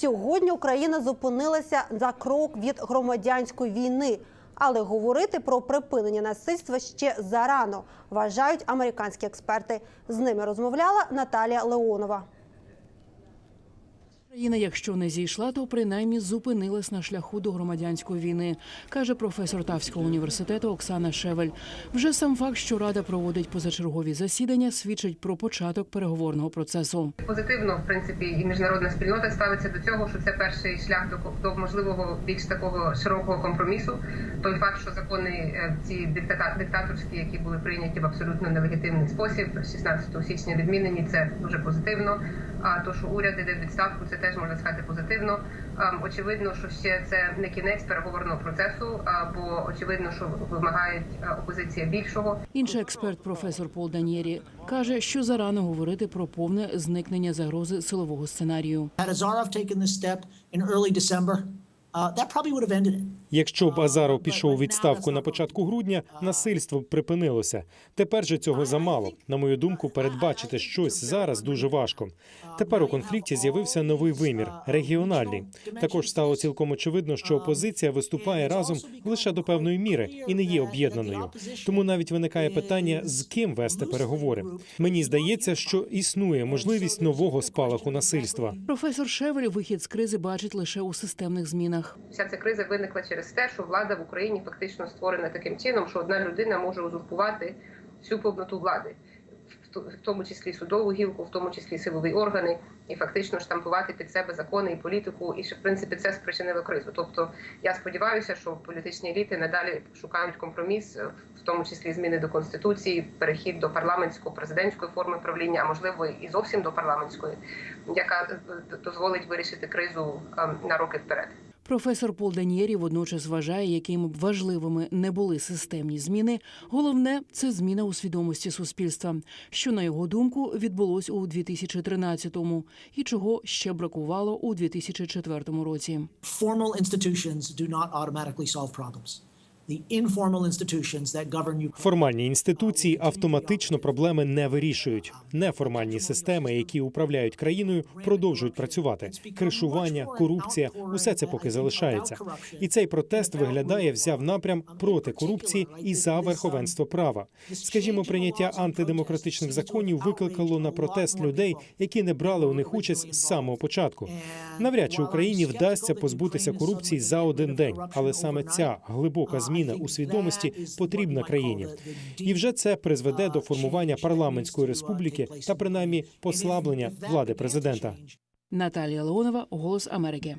Сьогодні Україна зупинилася за крок від громадянської війни, але говорити про припинення насильства ще зарано, вважають американські експерти. З ними розмовляла Наталія Леонова. Країна, якщо не зійшла, то принаймні зупинилась на шляху до громадянської війни, каже професор Тавського університету Оксана Шевель. Вже сам факт, що рада проводить позачергові засідання, свідчить про початок переговорного процесу. Позитивно, в принципі, і міжнародна спільнота ставиться до цього, що це перший шлях до, до можливого більш такого широкого компромісу. Той факт, що закони е, ці диктаторські, які були прийняті в абсолютно нелегітимний спосіб, 16 січня відмінені, це дуже позитивно. А то, що уряд іде в відставку, це теж можна сказати позитивно. Ем, Очевидно, що ще це не кінець переговорного процесу, а, бо очевидно, що вимагають е, опозиція більшого. Інший експерт, професор Пол Данєрі, каже, що зарано говорити про повне зникнення загрози силового сценарію. Uh, that probably would have ended it. Якщо б Азаров пішов у відставку на початку грудня, насильство б припинилося. Тепер же цього замало. На мою думку, передбачити щось зараз дуже важко. Тепер у конфлікті з'явився новий вимір регіональний. Також стало цілком очевидно, що опозиція виступає разом лише до певної міри і не є об'єднаною. Тому навіть виникає питання, з ким вести переговори. Мені здається, що існує можливість нового спалаху насильства. Професор Шевель вихід з кризи бачить лише у системних змінах. Вся ця криза виникла через те, що влада в Україні фактично створена таким чином, що одна людина може узурпувати всю повноту влади, в тому числі судову гілку, в тому числі силові органи, і фактично штампувати під себе закони і політику. І що в принципі це спричинило кризу. Тобто я сподіваюся, що політичні еліти надалі шукають компроміс, в тому числі зміни до конституції, перехід до парламентської президентської форми правління, а можливо і зовсім до парламентської, яка е, дозволить вирішити кризу ем, на роки вперед. Професор Пол Данієрі водночас вважає, якими б важливими не були системні зміни. Головне це зміна у свідомості суспільства, що на його думку відбулось у 2013-му і чого ще бракувало у 2004 році. Formal institutions do not automatically solve problems. Формальні інституції автоматично проблеми не вирішують. Неформальні системи, які управляють країною, продовжують працювати. Кришування, корупція усе це поки залишається. І цей протест виглядає, взяв напрям проти корупції і за верховенство права. Скажімо, прийняття антидемократичних законів викликало на протест людей, які не брали у них участь з самого початку. Навряд чи Україні вдасться позбутися корупції за один день, але саме ця глибока зміна у свідомості потрібна країні. І вже це призведе до формування парламентської республіки та принаймні послаблення влади президента. Наталія Леонова, Голос Америки.